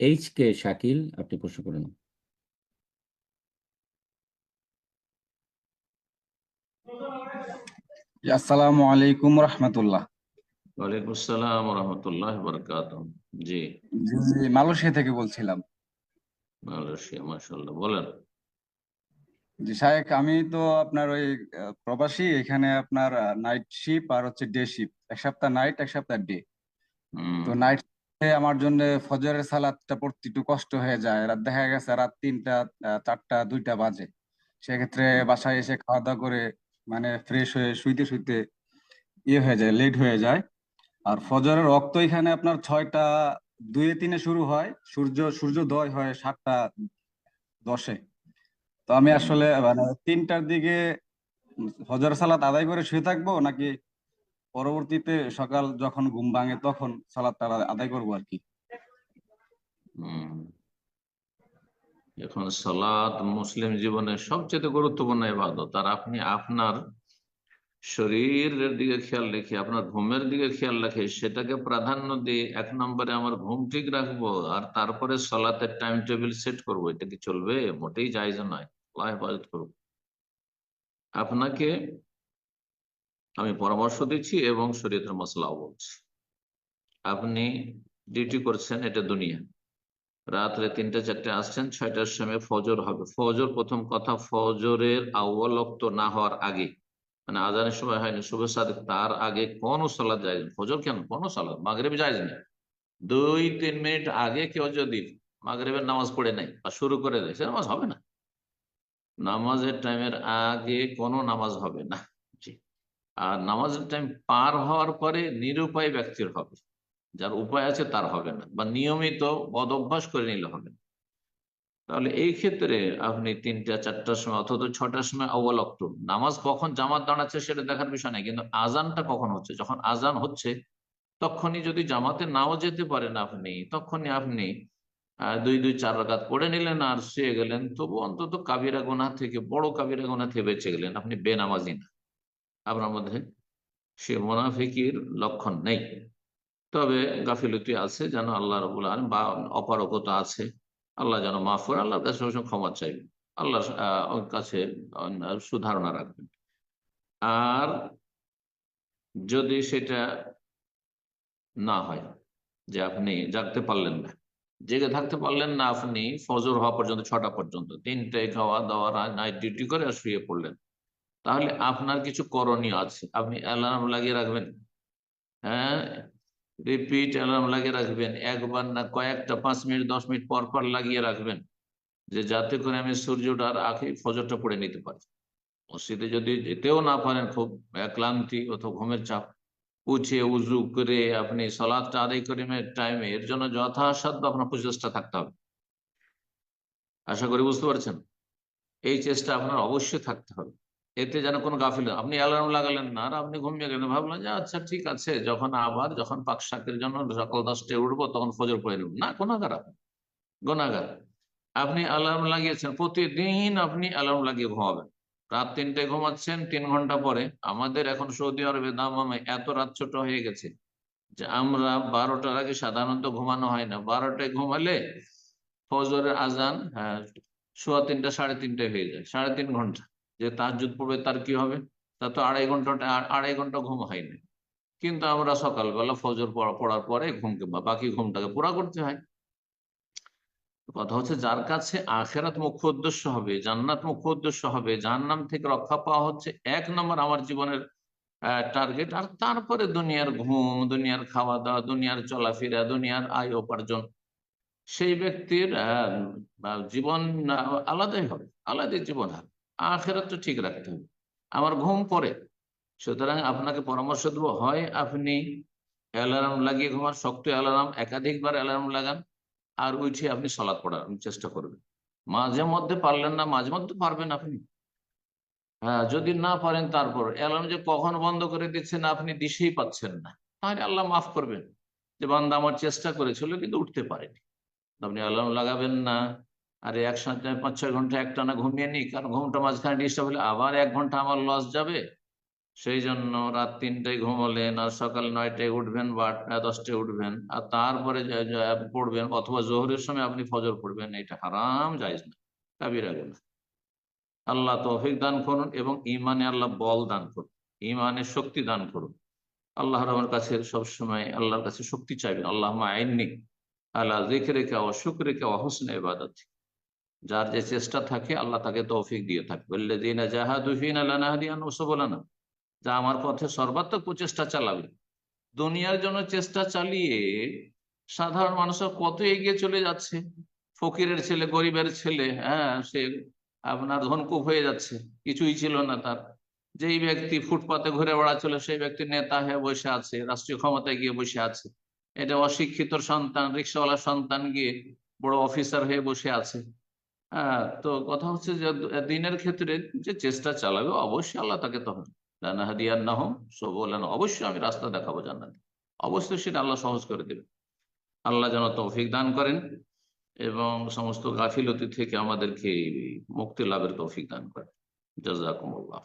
H K Shakil আপনি প্রশ্ন করুন। আসসালামু আলাইকুম রহমতুল্লাহ। ওয়ালাইকুম আসসালাম রহমতুল্লাহ বরকাত জি। জি মালয়েশিয়া থেকে বলছিলাম। মালয়েশিয়া মাশাল্লাহ বলেন। জি শায়েখ আমি তো আপনার ওই প্রবাসী এখানে আপনার নাইট শিপ আর হচ্ছে ডে শিপ এক সপ্তাহ নাইট এক সপ্তাহ ডে তো নাইট আমার জন্য ফজরের সালাদটা পড়তে একটু কষ্ট হয়ে যায়। রাত দেখা গেছে রাত তিনটা চারটা, দুইটা বাজে। সেক্ষেত্রে বাসায় এসে খাওয়া দাওয়া করে মানে ফ্রেশ হয়ে শুইতে শুইতে ইয়ে হয়ে যায় লেট হয়ে যায়। আর ফজরের রক্ত এখানে আপনার ছয়টা, দুয়ে তিনে শুরু হয়। সূর্য, সূর্যোদয় হয় সাতটা দশে। তো আমি আসলে মানে তিনটার দিকে ফজর সালাত আদায় করে শুয়ে থাকব নাকি পরবর্তীতে সকাল যখন ঘুম ভাঙে তখন সালাতটা আদায় করব আর কি। এখন সালাত মুসলিম জীবনে সবচেয়ে গুরুত্বপূর্ণ ইবাদত। আর আপনি আপনার শরীরের দিকে খেয়াল রেখে, আপনার ঘুমের দিকে খেয়াল রাখে সেটাকে প্রাধান্য দিয়ে এক নম্বরে আমার ঘুম ঠিক রাখব আর তারপরে সালাতের টাইম টেবিল সেট করব। এটা কি চলবে? মোটেই জায়জ নয়। আল্লাহ হেফাজত আপনাকে আমি পরামর্শ দিচ্ছি এবং শরীয়তের মশলাও বলছি। আপনি ডিউটি করছেন এটা দুনিয়া। রাত্রে তিনটা, চারটে আসছেন, ছয়টার সময় ফজর হবে। ফজর প্রথম কথা, ফজরের আউ্বালক্ত না হওয়ার আগে। মানে আজানের সময় হয়নি শুভ সাদিক তার আগে কোন সালাদ যায় ফজর কেন? কোন সালাদ মাগরেব যায় না। দুই, তিন মিনিট আগে কেউ যদি মাগরেবের নামাজ পড়ে নেয় বা শুরু করে দেয়, সে নামাজ হবে না। নামাজের টাইমের আগে কোনো নামাজ হবে না। আর নামাজের টাইম পার হওয়ার পরে নিরুপায় ব্যক্তির হবে। যার উপায় আছে তার হবে না বা নিয়মিত বদ অভ্যাস করে নিলে হবে না। তাহলে এই ক্ষেত্রে আপনি তিনটা, চারটার সময় অথবা ছটার সময় অবলক্ত নামাজ কখন জামাত দাঁড়াচ্ছে সেটা দেখার বিষয় নাই, কিন্তু আজানটা কখন হচ্ছে? যখন আজান হচ্ছে, তখনই যদি জামাতে নাও যেতে পারেন আপনি, তখনই আপনি দুই দুই, চার রাকাত পড়ে নিলেন আর শুয়ে গেলেন, তবু অন্তত কাবিরা গোনা থেকে, বড় কাবিরা গোনা থেকে বেঁচে গেলেন। আপনি বেনামাজি না। আপনার মধ্যে সে মোনাফিকির লক্ষণ নেই। তবে গাফিলতি আছে যেন আল্লাহ রবুল আলম বা অপারগতা আছে। আল্লাহ যেন মাফ করে আল্লাহর কাছে সবসময় ক্ষমা চাইবেন আল্লাহ কাছে সুধারণা রাখবেন। আর যদি সেটা না হয়, যে আপনি জাগতে পারলেন না, জেগে থাকতে পারলেন না, আপনি ফজর হওয়া পর্যন্ত, ছটা পর্যন্ত তিনটায় খাওয়া দাওয়া নাইট ডিউটি করে আর শুয়ে পড়লেন তাহলে আপনার কিছু করণীয় আছে। আপনি অ্যালার্ম লাগিয়ে রাখবেন। হ্যাঁ? রিপিট অ্যালার্ম লাগিয়ে রাখবেন। একবার না কয়েকটা পাঁচ মিনিট, দশ মিনিট পর পর লাগিয়ে রাখবেন। যে যাতে করে আমি সূর্যটার আগে ফজরটা পড়ে নিতে পারি। মসজিদে যদি যেতেও না পারেন, খুব ক্লান্তি অথবা ঘুমের চাপ, উঠে উজু করে আপনি সলাদটা আদায় করে টাইমে এর জন্য যথাসাধ্য আপনার প্রচেষ্টা থাকতে হবে। আশা করি বুঝতে পারছেন? এই চেষ্টা আপনার অবশ্যই থাকতে হবে। এতে যেন কোনো গাফিল আপনি অ্যালার্ম লাগালেন না আর আপনি ঘুমিয়ে গেলেন। ভাবলেন যে আচ্ছা ঠিক আছে। যখন আবার যখন পাক শাকের জন্য সকাল দশটায় উঠবো, তখন ফজর পড়ে নেব। না গোনাগার আপনি। গোনাগার আপনি অ্যালার্ম লাগিয়েছেন। প্রতিদিন আপনি অ্যালার্ম লাগিয়ে ঘুমাবেন। রাত তিনটায় ঘুমাচ্ছেন, তিন ঘণ্টা পরে। আমাদের এখন সৌদি আরবে দামামে এত রাত ছোট হয়ে গেছে যে, আমরা বারোটার আগে সাধারণত ঘুমানো হয় না। বারোটায় ঘুমালে ফজরের আজান হ্যাঁ সোয়া তিনটা, সাড়ে তিনটায় হয়ে যায়। সাড়ে তিন ঘণ্টা। যে তাহাজ্জুদ পড়বে তার কি হবে? তা তো আড়াই ঘণ্টা আড়াই ঘণ্টা ঘুম হয়নি। কিন্তু আমরা সকালবেলা ফজর পড়ার পরে ঘুমকে বাকি ঘুমটাকে পুরা করতে হয়। কথা হচ্ছে যার কাছে আখেরাত মুখ্য উদ্দেশ্য হবে, জান্নাত মুখ্য উদ্দেশ্য হবে, জাহান্নাম থেকে রক্ষা পাওয়া হচ্ছে এক নম্বর আমার জীবনের টার্গেট আর তারপরে দুনিয়ার ঘুম, দুনিয়ার খাওয়া দাওয়া দুনিয়ার চলাফেরা, দুনিয়ার আয় উপার্জন। সেই ব্যক্তির জীবন, আলাদাই হবে, আলাদাই জীবন হবে আখেরাত তো ঠিক রাখতে হবে। আমার ঘুম পরে সুতরাং আপনাকে পরামর্শ দেবো, হয় আপনি অ্যালার্ম লাগিয়ে ঘুমান, শক্ত অ্যালার্ম, একাধিকবার অ্যালার্ম লাগান, আর উঠে আপনি সলাৎ পড়ার চেষ্টা করবেন। মাঝে মধ্যে পারলেন না, মাঝে মধ্যে পারবেন আপনি। হ্যাঁ যদি না পারেন তারপর। অ্যালার্ম যে কখন বন্ধ করে দিচ্ছেন আপনি দিশেই পাচ্ছেন না। তাহলে আল্লাহ মাফ করবেন যে বান্দা আমার চেষ্টা করেছিল, কিন্তু উঠতে পারেনি। আপনি অ্যালার্ম লাগাবেন না। আরে একসাথে পাঁচ ছয় ঘণ্টা একটানা ঘুমিয়ে নি কারণ ঘুমটা মাঝখানে ডিস্টার্ব হলে আবার এক ঘণ্টা আমার লস যাবে। সেই জন্য রাত তিনটায় ঘুমালেন আর সকাল নয়টায় উঠবেন বা দশটায় উঠবেন, আর তারপরে পড়বেন অথবা জোহরের সময় আপনি ফজর পড়বেন এটা হারাম যাইজ না, কাবিরা গুনাহ আল্লাহ তৌফিক দান করুন এবং ইমানে আল্লাহ বল দান করুন ইমানে শক্তি দান করুন। আল্লাহ আমার কাছে সবসময় আল্লাহর কাছে শক্তি চাইবেন। আল্লাহ আইননি আল্লাহ কে ও শুক্রে কে অহসনে ইবাদত যার যে চেষ্টা থাকে, আল্লাহ তাকে তৌফিক দিয়ে থাকবে। দিন জাহাদুফিন ওসবলানা যা আমার পথে সর্বাত্মক প্রচেষ্টা চালাবে। দুনিয়ার জন্য চেষ্টা চালিয়ে সাধারণ মানুষের কত এগিয়ে চলে যাচ্ছে। ফকিরের ছেলে, গরিবের ছেলে হ্যাঁ সে আপনার ধনকুপ হয়ে যাচ্ছে, কিছুই ছিল না তার। যেই ব্যক্তি ফুটপাতে ঘুরে বেড়াচ্ছিল, সেই ব্যক্তি নেতা হয়ে বসে আছে, রাষ্ট্রীয় ক্ষমতায় গিয়ে বসে আছে। এটা অশিক্ষিত সন্তান রিক্সাওয়ালা সন্তান গিয়ে বড় অফিসার হয়ে বসে আছে। তো কথা হচ্ছে যে দিনের ক্ষেত্রে যে চেষ্টা চালাবে অবশ্যই আল্লাহ তাকে তখন হাদিয়ার না হোম অবশ্যই আমি রাস্তা দেখাবো জান্নাত। অবশ্যই সেটা আল্লাহ সহজ করে দেবে। আল্লাহ যেন তৌফিক দান করেন এবং সমস্ত গাফিলতি থেকে আমাদেরকে মুক্তি লাভের তৌফিক দান করেন। জাজাকুমুল্লাহ